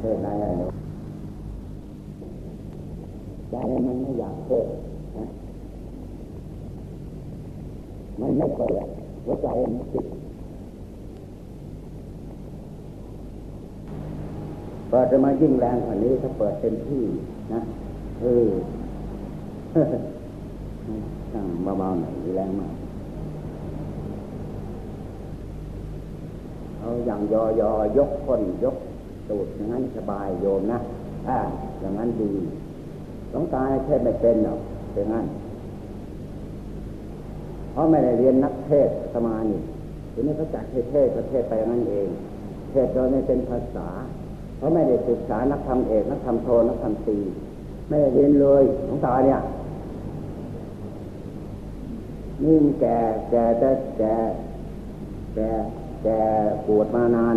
เทศได้ไหมใจมันไม่อยากเทศนะมันไม่เปิดหัวใจมันติดเปิดจะมายิ่งแรงกว่านี้ถ้าเปิดเต็มที่นะเออตั้งเบาๆหน่อยแรงมากเอาอย่างยอยอยกคนยก ตูดอย่างนั้นสบายโยมนะอ่าอย่างนั้นดีหลวงตาเทศไม่เป็นหรอกเป็นงั้นเพราะไม่ได้เรียนนักเทศสมานี่ทีนี้เขาจัดเทศประเทศไปงั้นเอง เทศโดยไม่เป็นภาษา เพราะไม่ได้ศึกษานักธรรมเอกนักธรรมโทนักธรรมตีไม่ได้เรียนเลยหลวงตาเนี่ยนี่แก่แก่แต่แก่แก่แก่ปวดมานาน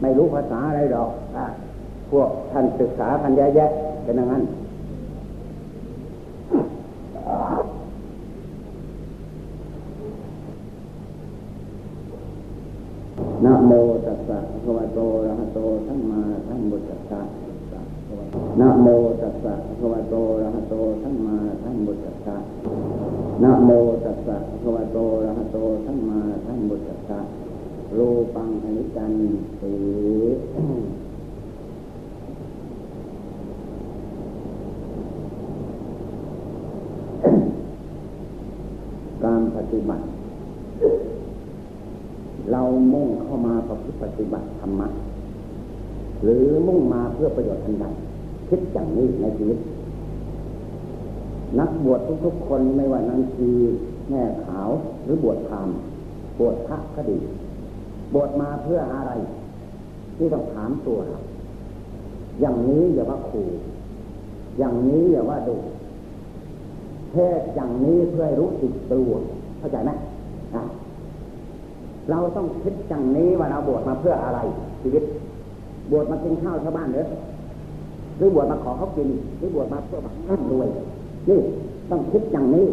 ไม่รู้ภาษาอะไรหรอก พวกท่านศึกษากันแยะเป็นอย่างนั้นนะโมตัสสะภะวะโตอะระหะโตสัมมาสัมพุทธัสสะนะโมตัสสะภะวะโตอะระหะโตสัมมาสัมพุทธัสสะนะโมตัสสะภะวะโตอะระหะโตสัมมาสัมพุทธัสสะรูปังอนิจจันติการป ฏิบัติ เรามุ่งเข้ามาประพฤติปฏิบัติธรรมะหรือมุ่งมาเพื่อประโยชน์ทันใดคิดอย่างนี้ในชีวิต นักบวชทุกๆคนไม่ว่านันทีแม่ขาวหรือบวชพรามบวชพระก็ดี บวชมาเพื่ออะไร ที่ต้องถามตัวเราอย่างนี้อย่าว่าขู่ อย่างนี้อย่าว่าดูเทศอย่างนี้เพื่อให้รู้สึกตัว เข้าใจไหมเราต้องคิดอย่างนี้ว่าเราบวชมาเพื่ออะไร ชีวิต บวชมากินข้าวชาวบ้านหรือหรือบวชมาขอเขากิน หรือบวชมาเพื่อบังรวยนี่ต้องคิดอย่างนี้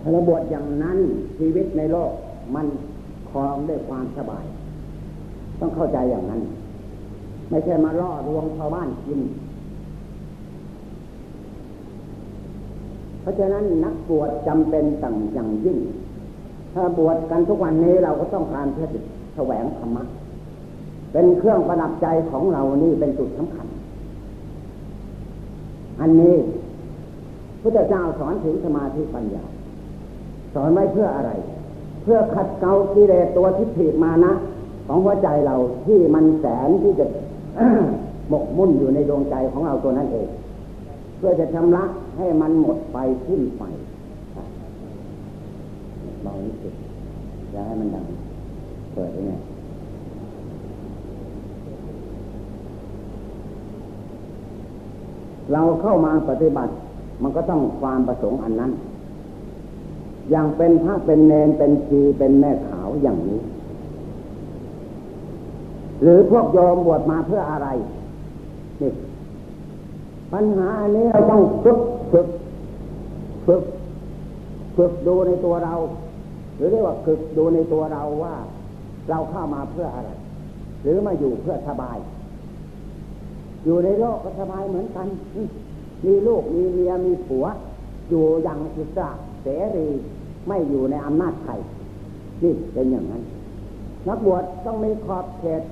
ถ้าเราบวชอย่างนั้นชีวิตในโลกมันครองด้วยความสบาย ต้องเข้าใจอย่างนั้น ไม่ใช่มาล่อลวงชาวบ้านกิน เพ ราะฉะนั้นนักบวชจำเป็นต่างอย่างยิ่ง ถ้าบวชกันทุกวันนี้เราก็ต้องการเพื่อแสวงธรรมะ เป็นเครื่องประดับใจของเรานี่เป็นจุดสำคัญ อันนี้พระเจ้าสอนถึงสมาธิปัญญา สอนไว้เพื่ออะไร เพื่อขัดเกลากิเลสตัวทิฏฐิมานะ ของหัวใจเราที่มันแสนที่จะหมกมุ่นอยู่ในดวงใจของเราตัวนั้นเอง เพื่อจะชำระ ให้มันหมดไปสิ้นไปเบานิดสิอย่าให้มันดัง เปิดได้ไงเราเข้ามาปฏิบัติ มันก็ต้องความประสงค์อันนั้น อย่างเป็นพระเป็นเนนเป็นชีเป็นแม่ขาวอย่างนี้ หรือพวกโยมบวชมาเพื่ออะไรนี่ปัญหาอันนี้เราต้องฝึก ฝึกฝึกฝึกดูในตัวเรา หรือเรียกว่าฝึกดูในตัวเราว่า เราเข้ามาเพื่ออะไร หรือมาอยู่เพื่อสบาย อยู่ในโลกก็สบายเหมือนกัน มีลูกมีเมียมีผัว อยู่อย่างอิสระเสรีไม่อยู่ในอำนาจใครนี่เป็นอย่างนั้น นักบวชต้องมีขอบเขต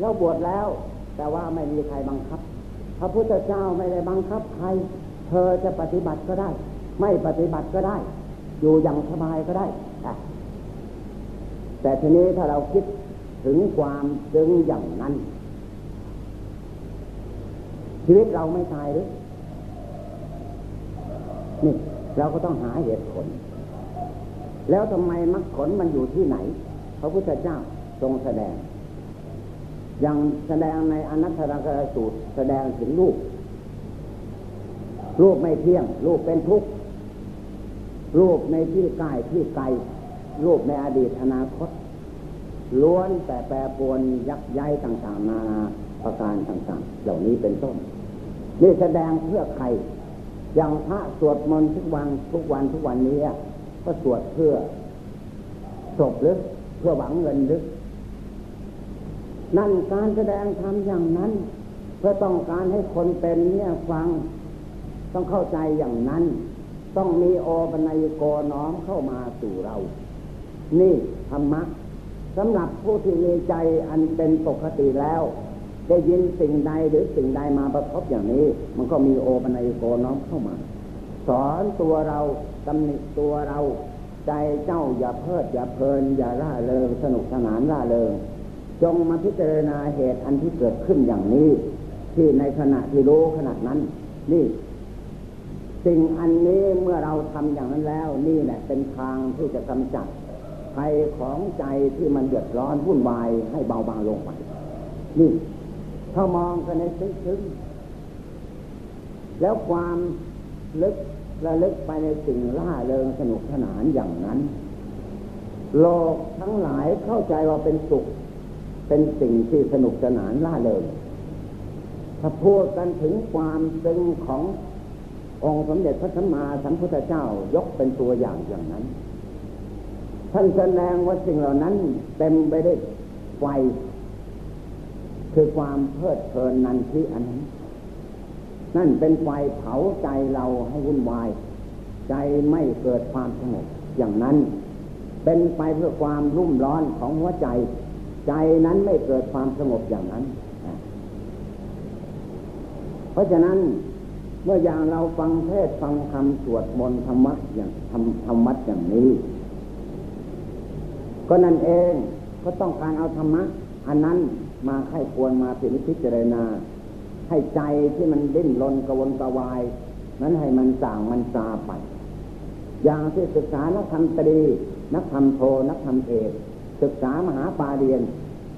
แล้วบวชแล้ว แต่ว่าไม่มีใครบังคับ พระพุทธเจ้าไม่ได้บังคับใคร เธอจะปฏิบัติก็ได้ ไม่ปฏิบัติก็ได้ อยู่อย่างสบายก็ได้แต่ทีนี้ถ้าเราคิดถึงความจึงอย่างนั้น ชีวิตเราไม่ตายหรือนี่เราก็ต้องหาเหตุผล แล้วทำไมมรรคผลมันอยู่ที่ไหน พระพุทธเจ้าทรงแสดง อย่างแสดงในอนัตตลกรสูตรแสดงถึงรูป รูปไม่เที่ยง รูปเป็นทุกข์ รูปในที่กล้ที่ไกล รูปในอดีตอนาคต ล้วนแต่แปรปรวนยักย้ายต่างๆนานาประการต่างๆ เหล่านี้เป็นต้น นี่แสดงเพื่อใคร อย่างพระสวดมนต์ทุกวันทุกวันทุกวันนี้ ก็สวดเพื่อศพหรือเพื่อหวังเงินหรือนั่นการแสดงธรรมอย่างนั้น เพื่อต้องการให้คนเป็นเนี่ยฟัง ต้องเข้าใจอย่างนั้น ต้องมีโอปัญญโกน้อมเข้ามาสู่เรา นี่ธรรมะสำหรับผู้ที่มีใจอันเป็นปกติแล้ว ได้ยินสิ่งใดหรือสิ่งใดมาประทบอย่างนี้ มันก็มีโอปัญญโกน้อมเข้ามา สอนตัวเราตำหนิตัวเรา ใจเจ้าอย่าเพิดอย่าเพลิน อย่าล่าเริงสนุกสนานล่าเริง จงมาพิจารณาเหตุอันที่เกิดขึ้นอย่างนี้ ที่ในขณะที่รู้ขณะนั้น นี่ สิ่งอันนี้เมื่อเราทำอย่างนั้นแล้ว นี่แหละเป็นทางที่จะกำจัดภัยของใจที่มันเดือดร้อนวุ่นวายให้เบาบางลงไป นี่ ถ้ามองกันในซึ้งๆแล้วความลึกระลึกไปในสิ่งล่าเริงสนุกสนานอย่างนั้น โลกทั้งหลายเข้าใจว่าเป็นสุข เป็นสิ่งที่สนุกสนานล่าเริงถ้าพูดกันถึงความซึ้งของ องค์สมเด็จพระสัมมาสัมพุทธเจ้ายกเป็นตัวอย่างอย่างนั้น ท่านแสดงว่าสิ่งเหล่านั้นเต็มไปด้วยไฟคือความเพลิดเพลินนันทิอันนั้น นั่นเป็นไฟเผาใจเราให้วุ่นวาย ใจไม่เกิดความสงบอย่างนั้น เป็นไปเพื่อความรุ่มร้อนของหัวใจ ใจนั้นไม่เกิดความสงบอย่างนั้น เพราะฉะนั้น เมื่ออย่างเราฟังเทศฟังคำสวดมนต์ธรรมะอย่างทำธรรมะอย่างนี้ ก็นั่นเองก็ต้องการเอาธรรมะอันนั้นมาไข้ควรมาพิจารณา ให้ใจที่มันดิ้นรนกระวนกระวาย นั้นให้มันส่างมันซาไป อย่างที่ศึกษานักธรรมตรี นักธรรมโทนักธรรมเอกศึกษามหาปาเรียน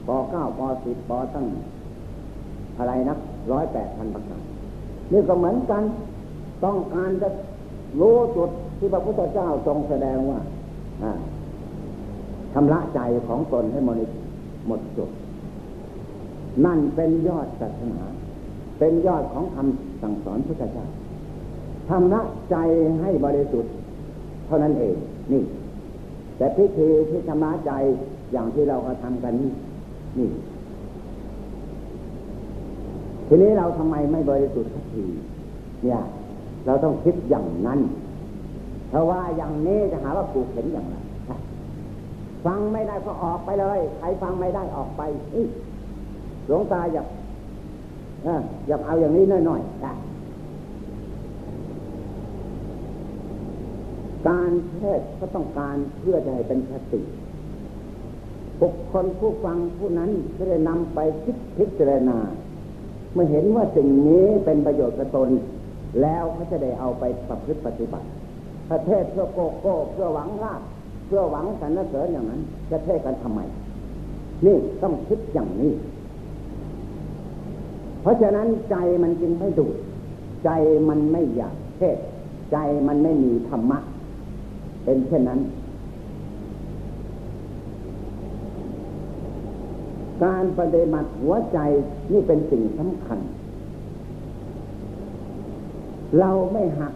ปเก้าปสิบปตั้งอะไรนักร้อยแปดพันประการ นี่ก็เหมือนกัน ต้องการจะรู้จุดที่พระพุทธเจ้าทรงแสดงว่าชำระใจของตนให้หมดหมดจุด นั่นเป็นยอดศาสนา เป็นยอดของคำสั่งสอนพุทธเจ้าชำระใจให้บริสุทธิ์เท่านั้นเอง นี่ แต่พิธีที่ชำระใจอย่างที่เรากระทำกันนี่นี่ ทีนี้เราทำไมไม่บริสุทธิ์สักทีเนี่ย เราต้องคิดอย่างนั้น เพราะว่าอย่างนี้จะหาว่ากูเห็นอย่างไรฟังไม่ได้ก็ออกไปเลยใครฟังไม่ได้ออกไปหลวงตาอยากอยากเอาอย่างนี้น่อยๆได้การเทศก็ต้องการเพื่อจะให้เป็นสติบุคคลผู้ฟังผู้นั้นจะได้นำไปคิดพิจารณา เมื่อเห็นว่าสิ่งนี้เป็นประโยชน์กับตน แล้วเขาจะได้เอาไปประพฤติปฏิบัติ ประเทศเพื่อโกโก้เพื่อหวังลาภเพื่อหวังสรรเสริญอย่างนั้น จะเทศกันทำไม นี่ต้องคิดอย่างนี้ เพราะฉะนั้นใจมันจึงไม่ดูดใจมันไม่อยากเทศ ใจมันไม่มีธรรมะ เป็นเช่นนั้น การปฏิบัติหัวใจนี่เป็นสิ่งสำคัญ เราไม่หัก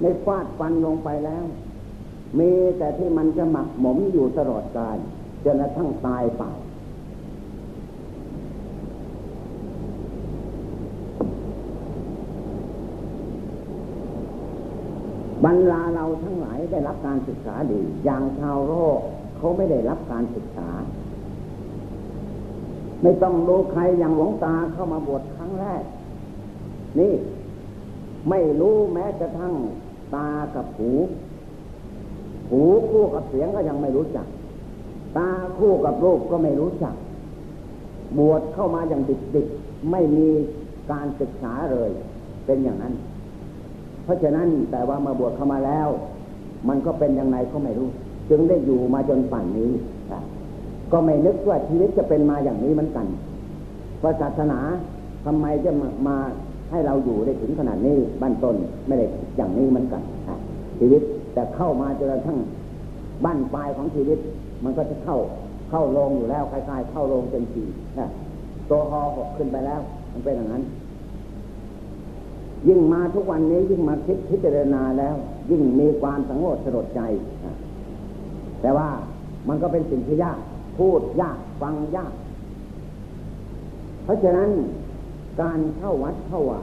ในฟาดฟันลงไปแล้ว มีแต่ที่มันจะหมักหมมอยู่ตลอดกาลจนกระทั่งตายเปล่าบรรดาเราทั้งหลายได้รับการศึกษาดี อย่างชาวโลกเขาไม่ได้รับการศึกษา ไม่ต้องรู้ใครอย่างหลวงตาเข้ามาบวชครั้งแรก นี่ ไม่รู้แม้กระทั่งตากับหู หูคู่กับเสียงก็ยังไม่รู้จัก ตาคู่กับรูปก็ไม่รู้จัก บวชเข้ามาอย่างดิบๆไม่มีการศึกษาเลย เป็นอย่างนั้น เพราะฉะนั้นแต่ว่ามาบวชเข้ามาแล้ว มันก็เป็นอยังไงก็ไม่รู้ จึงได้อยู่มาจนป่านนี้ ก็ไม่นึกว่าชีวิตจะเป็นมาอย่างนี้เหมือนกันพระศาสนาทำไมจะมามาให้เราอยู่ได้ถึงขนาดนี้บ้านต้นไม่ได้อย่างนี้เหมือนกันชีวิตแต่เข้ามาจนกระทั่งบ้านปลายของชีวิต มันก็จะเข้าเข้าลงอยู่แล้วคล้ายๆเข้าลงเป็นสีตัวหอหกขึ้นไปแล้ว มันเป็นอย่างนั้น ยิ่งมาทุกวันนี้ยิ่งมาคิดพิจารณาแล้ว ยิ่งมีความสังโงสลดใจแต่ว่ามันก็เป็นสิ่งที่ยาก พูดยากฟังยาก เพราะฉะนั้นการเข้าวัดเข้าว่า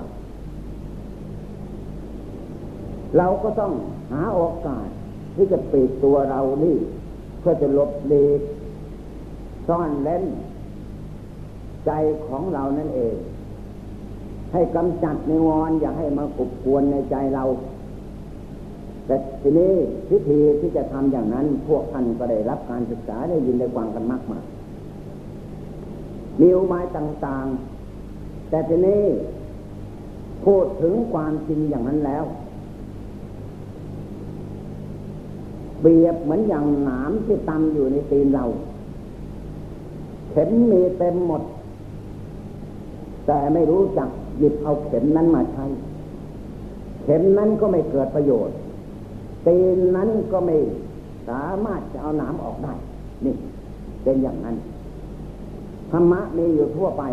เราก็ต้องหาโอกาสที่จะปิดตัวเรานี่ เพื่อจะลบเลีกซ่อนเล่น ใจของเรานั่นเอง ให้กำจัดในวรอย่าให้มากุบกวนในใจเรา แต่ทีนี้พิธีที่จะทำอย่างนั้น พวกท่านก็ได้รับการศึกษาได้ยินได้ฟังกันมากมายมีอุบายต่างๆ แต่ทีนี้พูดถึงความจริงอย่างนั้นแล้วเบียบเหมือนอย่างหนามที่ตำอยู่ในตีนเรา เข็มมีเต็มหมด แต่ไม่รู้จักหยิบเอาเข็มนั้นมาใช้ เข็มนั้นก็ไม่เกิดประโยชน์ ตีนนั้นก็ไม่สามารถจะเอาหนามออกได้ นี่ เป็นอย่างนั้นธรรมะมีอยู่ทั่วไป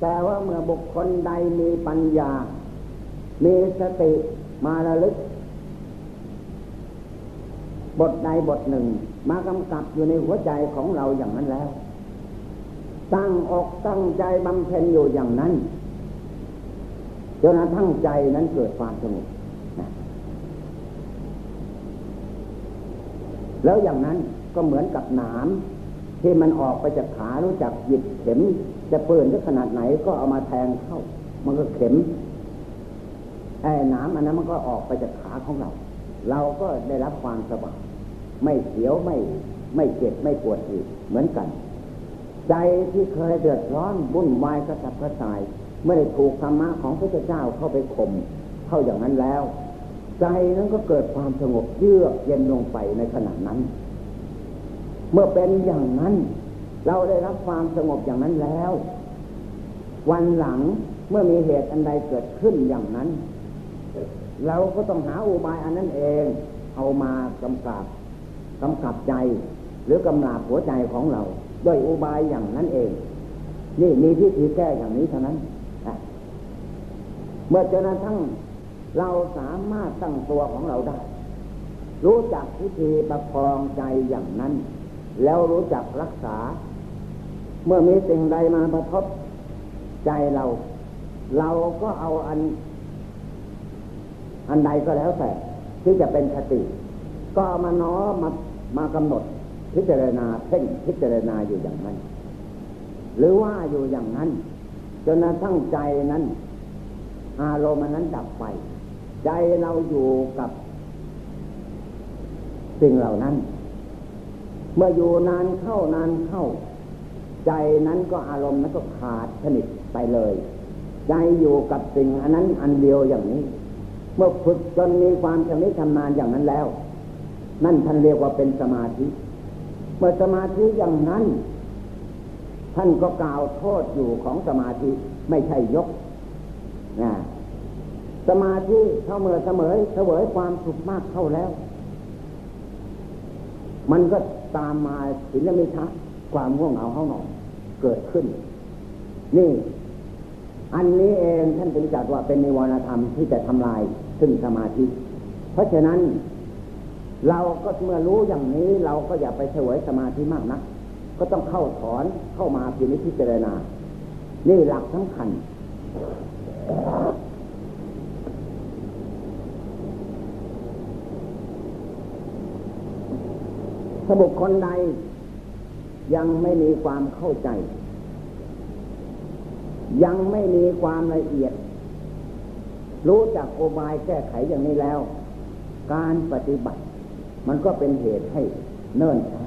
แต่ว่าเมื่อบุคคลใดมีปัญญา มีสติมาระลึก บทใดบทหนึ่ง มากำกับอยู่ในหัวใจของเราอย่างนั้นแล้ว ตั้งอกตั้งใจบำเพ็ญอยู่อย่างนั้นจนกระทั่งใจนั้นเกิดความสงบ แล้วอย่างนั้นก็เหมือนกับหนามที่มันออกไปจากขารู้จักหยิบเข็ม จะเปิดได้ขนาดไหนก็เอามาแทงเข้า มันก็เข็มไอ้หนามอันนั้นมันก็ออกไปจากขาของเรา เราก็ได้รับความสบายไม่เสียวไม่ไม่เจ็บไม่ปวดอีกเหมือนกัน ใจที่เคยเดือดร้อนวุ่นวายกระสับกระส่าย เมื่อได้ถูกธรรมะของพระเจ้าเข้าไปข่มเข้าอย่างนั้นแล้ว ใจนั้นก็เกิดความสงบเยือกเย็นลงไปในขณะนั้น เมื่อเป็นอย่างนั้น เราได้รับความสงบอย่างนั้นแล้ว วันหลังเมื่อมีเหตุอันใดเกิดขึ้นอย่างนั้น เราก็ต้องหาอุบายอันนั้นเอง เอามากำกับกำกับใจ หรือกำลาบหัวใจของเราด้วยอุบายอย่างนั้นเอง นี่มีพิธีแก้อย่างนี้เท่านั้นเมื่อเจนกระทั่ง เราสามารถตั้งตัวของเราได้ รู้จักพิธีประคองใจอย่างนั้น แล้วรู้จักรักษา เมื่อมีสิ่งใดมาประทบใจเรา เราก็เอาอัน อันใดก็แล้วแต่ที่จะเป็นคติ ก็มาน้อมมามากำหนดพิจารณาเพ่งพิจารณาอยู่อย่างนั้น หรือว่าอยู่อย่างนั้น จนกระทั่งใจนั้น อารมณ์นั้นดับไป ใจเราอยู่กับ สิ่งเหล่านั้น เมื่ออยู่นานเข้านานเข้า ใจนั้นก็อารมณ์นั้นก็ขาดสนิทไปเลย ใจอยู่กับสิ่งอันนั้นอันเดียวอย่างนี้ เมื่อฝึกจนมีความชำนิชำนาญอย่างนั้นแล้ว นั่นท่านเรียกว่าเป็นสมาธิ เมื่อสมาธิอย่างนั้นท่านก็กล่าวโทษอยู่ของสมาธิไม่ใช่ยกนะ สมาธิเท่าเมื่อเสมอเสวยความสุขมากเข้าแล้ว มันก็ตามมาสินมิทัความง่วงเหงาเฮาหนอนเกิดขึ้น นี่ อันนี้เองท่านจึงจัดว่าเป็นนิวรณธรรมที่จะทำลายซึ่งสมาธิ เพราะฉะนั้น เราก็เมื่อรู้อย่างนี้เราก็อย่าไปเฉวยสมาธิมากนะก็ต้องเข้าถอนเข้ามาพินิจพิจารณา นี่หลักสำคัญ ถ้าบุคคลใดยังไม่มีความเข้าใจ ยังไม่มีความละเอียด รู้จักโอบายแก้ไขอย่างนี้แล้ว การปฏิบัติ มันก็เป็นเหตุให้เนิ่นช้า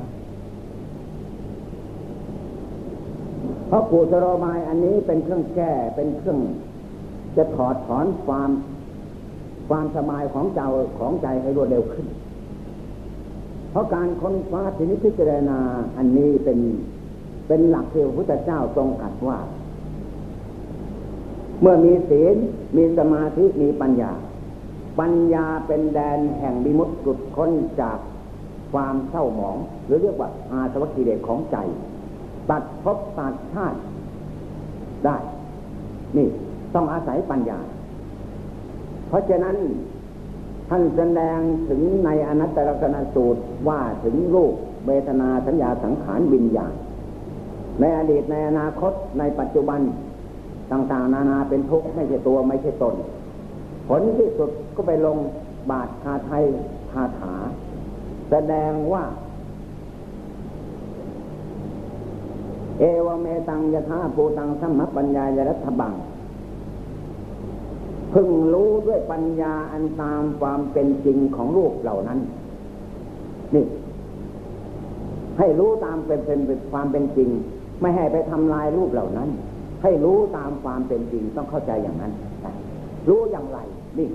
เพราะกุศโลบายอันนี้เป็นเครื่องแก้เป็นเครื่อง จะถอดถอนความความสบายของเจ้าของใจให้รวดเร็วขึ้น ราะการค้นคว้าทินิพิจารณาอันนี้เป็นเป็นหลักที่พระพุทธเจ้าทรงกัดว่า เมื่อมีศีลมีสมาธิมีปัญญา ปัญญาเป็นแดนแห่งบิมุตสุดค้นจากความเศร้าหมอง หรือเรียกว่าอาสวัคคีเดชของใจ ตัดภพตัดชาติได้ นี่ต้องอาศัยปัญญา เพราะฉะนั้น ท่านแสดงถึงในอนัตตลกนสูตรว่าถึงรูปเวทนาสัญญาสังขารวิญญาณในอดีตในอนาคตในปัจจุบันต่างๆ นานาเป็นทุกข์ไม่ใช่ตัวไม่ใช่ตน ผลที่สุดก็ไปลงบาทคาไทยคาถา แสดงว่า เอวเมตังยะธาภูตังสัมมปัญญายรัฐบัง พึงรู้ด้วยปัญญาอันตามความเป็นจริงของรูปเหล่านั้น นี่ ให้รู้ตามเป็นเป็นความเป็นจริง ไม่ให้ไปทำลายรูปเหล่านั้น ให้รู้ตามความเป็นจริงต้องเข้าใจอย่างนั้นรู้อย่างไรนี่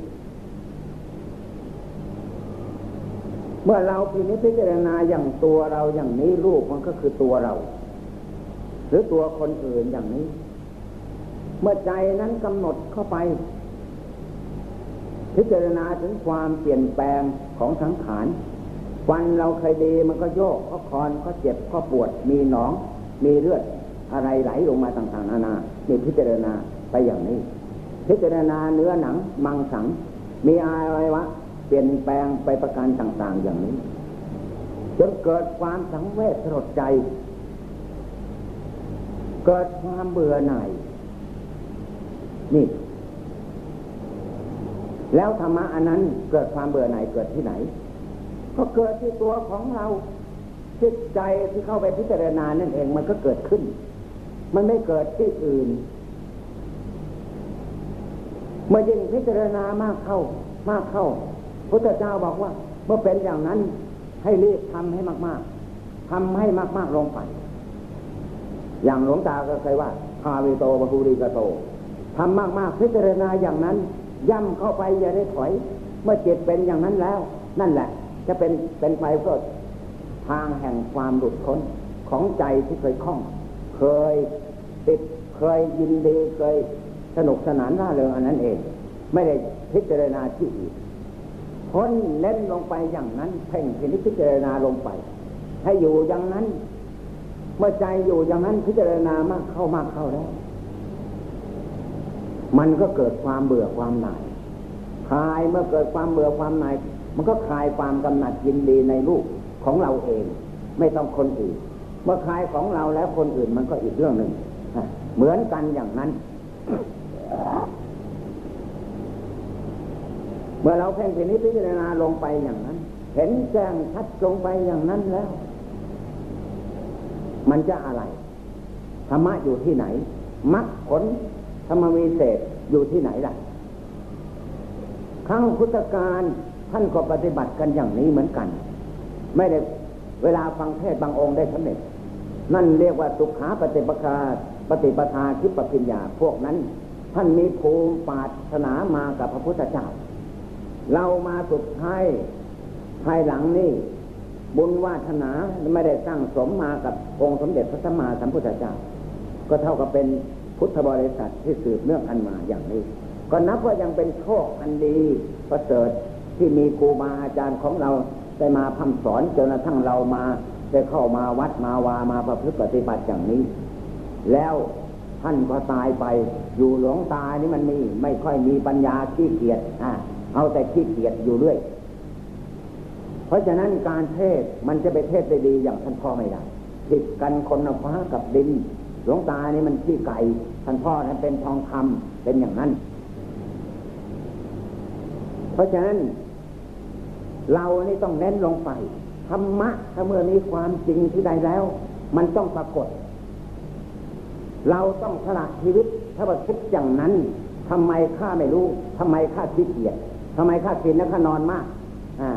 เมื่อเราพินิจพิจารณาอย่างตัวเราอย่างนี้รูปมันก็คือตัวเรา หรือตัวคนอื่นอย่างนี้ เมื่อใจนั้นกำหนดเข้าไป พิจารณาถึงความเปลี่ยนแปลงของสังขารฟันเราเคยดีมันก็โยกก็คอนก็เจ็บก็ปวด มีหนอง มีเลือดอะไรไหลลงมาต่างๆนานานี่พิจารณาไปอย่างนี้ พิจารณาเนื้อหนังมังสัง มีอะไรวะ เปลี่ยนแปลงไปประการต่างๆอย่างนี้จนเกิดความสังเวชสลดใจ เกิดความเบื่อหน่ายนี่ แล้วธรรมะอันนั้นเกิดความเบื่อหน่ายเกิดที่ไหน ก็เกิดที่ตัวของเราจิตใจที่เข้าไปพิจารณานั่นเองมันก็เกิดขึ้น มันไม่เกิดที่อื่น เมื่อยิ่งพิจารณามากเข้ามากเข้าพุทธเจ้าบอกว่า เมื่อเป็นอย่างนั้นให้รีบทำให้มาก ๆทำให้มาก ๆลงไป อย่างหลวงตาก็เคยว่าพาวิโตบภูริกโตทำมาก ๆ พิจารณาอย่างนั้น ย่ำเข้าไปอย่าได้ถอย เมื่อจิตเป็นอย่างนั้นแล้ว นั่นแหละ จะเป็นเป็นไปเพื่อทางแห่งความหลุดพ้นของใจที่เคยคล้อง เคยติดเคยยินดีเคยสนุกสนานร่าเริงอันนั้นเอง ไม่ได้พิจารณาที่อื่นพ้นเล่นลงไปอย่างนั้นเพ่งพิจารณาลงไป ให้อยู่อย่างนั้น เมื่อใจอยู่อย่างนั้นพิจารณามากเข้ามากเข้าแล้ว มันก็เกิดความเบื่อความหน่ายคลายเมื่อเกิดความเบื่อความหน่าย มันก็คลายความกำหนัดยินดีในรูปของเราเอง ไม่ต้องคนอื่น เมื่อคลายของเราแล้วคนอื่นมันก็อีกเรื่องหนึ่งเหมือนกันอย่างนั้น เมื่อเราเพ่งพินิจพิจารณาลงไปอย่างนั้น เห็นแจ้งชัดลงไปอย่างนั้นแล้ว มันจะอะไรธรรมะอยู่ที่ไหนมรรคผล มวิเศษอยู่ที่ไหนล่ะ ครั้งพุทธการท่านก็ปฏิบัติกันอย่างนี้เหมือนกัน ไม่ได้เวลาฟังเทศบางองค์ได้สำเร็จ นั่นเรียกว่าสุขาปฏิปคาปฏิปทาคิปปิญญาพวกนั้น ท่านมีภูมิปาถนามากับพระพุทธเจ้า เรามาสุดท้ายภายหลังนี่บุญวาสนาไม่ได้สร้างสมมากับองค์สมเด็จพระสัมมาสัมพุทธเจ้า ก็เท่ากับเป็น พุทธบริษัทที่สืบเนื่องกันมาอย่างนี้ ก็นับว่ายังเป็นโชคอันดีประเสริฐที่มีครูบาอาจารย์ของเราได้มาพำสอนจนกระทั่งเรามาได้เข้ามาวัดมาวามาประพฤติปฏิบัติอย่างนี้ แล้วท่านก็ตายไป อยู่หลวงตานี่มันมีไม่ค่อยมีปัญญาขี้เกียจอะเอาแต่ขี้เกียจอยู่เรื่อยเพราะฉะนั้นการเทศมันจะไปเทศได้ดีอย่างท่านพ่อไม่ได้ผิดกันคนฟ้ากับดิน หลวงตานี่มันขี้ไก่ ท่านพ่อนั้นเป็นทองคำเป็นอย่างนั้น เพราะฉะนั้น เรานี่ต้องเน้นลงไปธรรมะถ้าเมื่อมีความจริงที่ใดแล้ว มันต้องปรากฏ เราต้องสละชีวิตถ้าว่าคิดอย่างนั้นทำไมข้าไม่รู้ทำไมข้าขี้เกียจทำไมข้ากินแล้วข้านอนมาก อ่า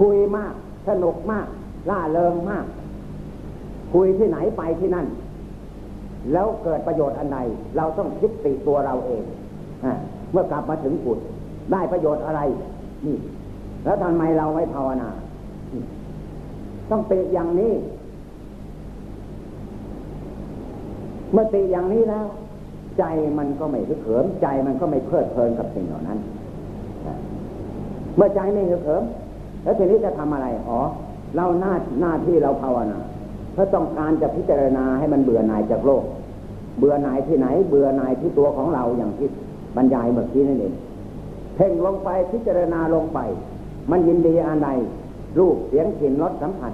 คุยมาก สนุกมากล่าเริงมาก คุยที่ไหนไปที่นั่น แล้วเกิดประโยชน์อันใดเราต้องคิดติตัวเราเองอเมื่อกลับมาถึงกุดได้ประโยชน์อะไรนี่แล้วทำไมเราไม่ภาวนา ต้องติอย่างนี้ เมื่อติอย่างนี้แล้ว ใจมันก็ไม่เขิม ใจมันก็ไม่เพลิดเพลินกับสิ่งเหล่านั้น เมื่อใจไม่เขิม แล้วทีนี้จะทำอะไร อ๋อ เราหน้าหน้าที่เราภาวนา เพราะต้องการจะพิจารณาให้มันเบื่อหน่ายจากโลก เบื่อหน่ายที่ไหน เบื่อหน่ายที่ตัวของเราอย่างที่บรรยายเมื่อกี้นั่นเองเพ่งลงไปพิจารณาลงไป มันยินดีอันใดรูปเสียงกลิ่นรสสัมผัส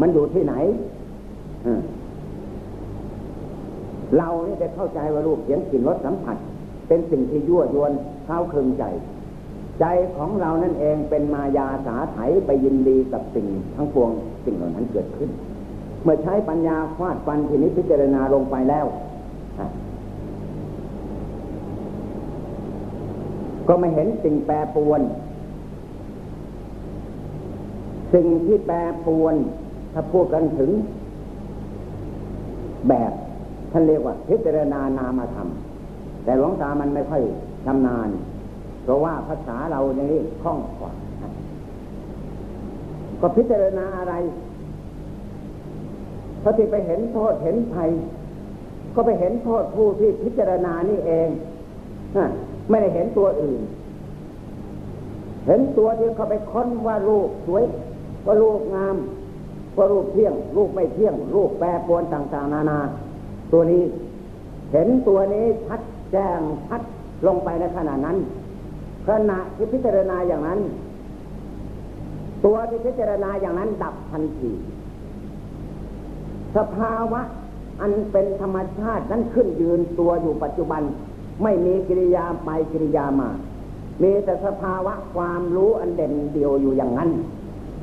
มันอยู่ที่ไหนเราเนี่ยจะเข้าใจว่ารูปเสียงกลิ่นรสสัมผัส เป็นสิ่งที่ยั่วยวนเข้าเคืนใจ ใจของเรานั่นเองเป็นมายาสาไถไปยินดีกับสิ่งทั้งปวงสิ่งเหล่านั้นเกิดขึ้น เมื่อใช้ปัญญาฟาดฟันทีนี้พิจารณาลงไปแล้ว ก็ไม่เห็นสิ่งแปรปวน สิ่งที่แปรปวน ถ้าพูดกันถึง แบบท่านเรียกว่า พิจารณานามธรรม แต่หลวงตามันไม่ค่อยชำนาญ เพราะว่าภาษาเราอย่างนี้คล่องกว่า ก็พิจารณาอะไร พอที่ไปเห็นโทษเห็นภัย ก็ไปเห็นโทษผู้ที่พิจารณานี่เองไม่ได้เห็นตัวอื่น เห็นตัวที่เขาไปค้นว่ารูปสวยว่ารูปงามว่ารูปเที่ยง รูปไม่เที่ยง รูปแปรปรวนต่าง ๆ นานา ตัวนี้ เห็นตัวนี้ชัดแจ้งชัดลงไปในขณะนั้นขณะที่พิจารณาอย่างนั้น ตัวที่พิจารณาอย่างนั้นดับทันที สภาวะ อันเป็นธรรมชาตินั้นขึ้นยืนตัวอยู่ปัจจุบัน ไม่มีกิริยาไปกิริยามา มีแต่สภาวะความรู้อันเด่นเดียวอยู่อย่างนั้น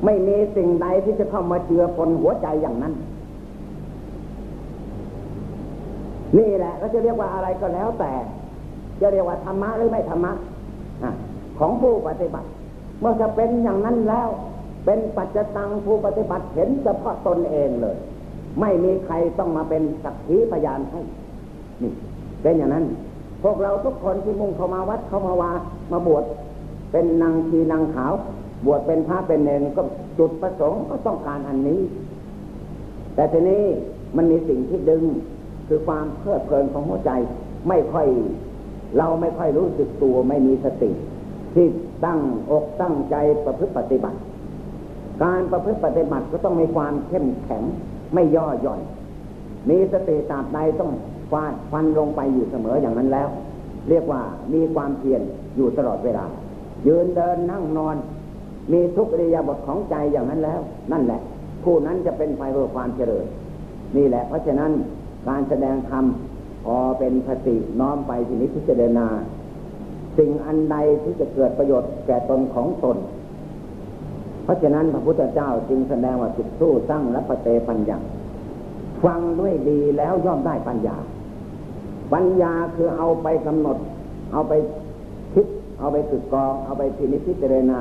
ไม่มีสิ่งใดที่จะเข้ามาเจือปนหัวใจอย่างนั้น นี่แหละก็จะเรียกว่าอะไรก็แล้วแต่ จะเรียกว่าธรรมะหรือไม่ธรรมะของผู้ปฏิบัติ เมื่อจะเป็นอย่างนั้นแล้ว เป็นปัจจตังผู้ปฏิบัติเห็นเฉพาะตนเองเลย ไม่มีใครต้องมาเป็นสักขีพยานให้นี่เป็นอย่างนั้น พวกเราทุกคนที่มุ่งเข้ามาวัดเข้ามาวามาบวชเป็นนางทีนางขาว บวชเป็นพระเป็นเนรก็จุดประสงค์ก็ต้องการอันนี้ แต่ทีนี้มันมีสิ่งที่ดึงคือความเพลิดเพลินของหัวใจไม่ค่อยเราไม่ค่อยรู้สึกตัวไม่มีสติ ที่ตั้งอกตั้งใจประพฤติปฏิบัติ การประพฤติปฏิบัติก็ต้องมีความเข้มแข็ง ไม่ย่อหย่อน มีสติตาบใดต้องฟาดฟันลงไปอยู่เสมออย่างนั้นแล้ว เรียกว่ามีความเพียรอยู่ตลอดเวลา ยืนเดินนั่งนอน มีทุกอริยบทของใจอย่างนั้นแล้ว นั่นแหละ ผู้นั้นจะเป็นไปเพื่อความเจริญนี่แหละ เพราะฉะนั้นการแสดงธรรมพอเป็นสติน้อมไปทีนี้พิจารณา สิ่งอันใดที่จะเกิดประโยชน์แก่ตนของตน เพราะฉะนั้นพระพุทธเจ้าจึงแสดงว่าสุดสู้สร้างและปเตปัญญาฟังด้วยดีแล้วย่อมได้ปัญญา ปัญญาคือเอาไปกำหนด เอาไปคิด เอาไปตึกกองเอาไปพินิจพิจารณา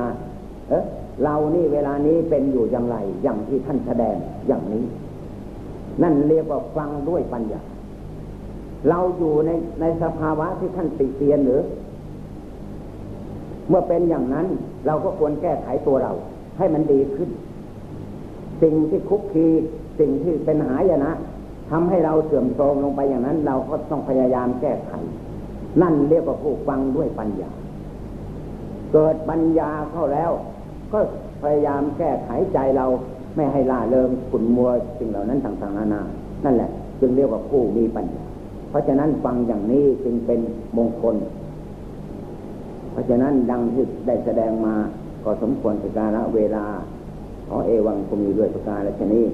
เออเรานี่เวลานี้เป็นอยู่อย่างไร อย่างที่ท่านแสดงอย่างนี้ นั่นเรียกว่าฟังด้วยปัญญา เราอยู่ในในสภาวะที่ท่านติเตียนหรือ เมื่อเป็นอย่างนั้นเราก็ควรแก้ไขตัวเรา ให้มันดีขึ้น สิ่งที่คุกคีสิ่งที่เป็นหายนะทำให้เราเสื่อมโทรมลงไปอย่างนั้น เราก็ต้องพยายามแก้ไข นั่นเรียกว่าผู้ฟังด้วยปัญญา เกิดปัญญาเข้าแล้ว ก็พยายามแก้ไขใจเราไม่ให้ล่าเริงขุนมัวสิ่งเหล่านั้นต่างๆนานานั่นแหละ จึงเรียกว่าผู้มีปัญญา เพราะฉะนั้นฟังอย่างนี้จึงเป็นมงคล เพราะฉะนั้นดังที่ได้แสดงมา ก็สมควรสการะเวลาขอเอวังคงมีด้วยประการและชนี้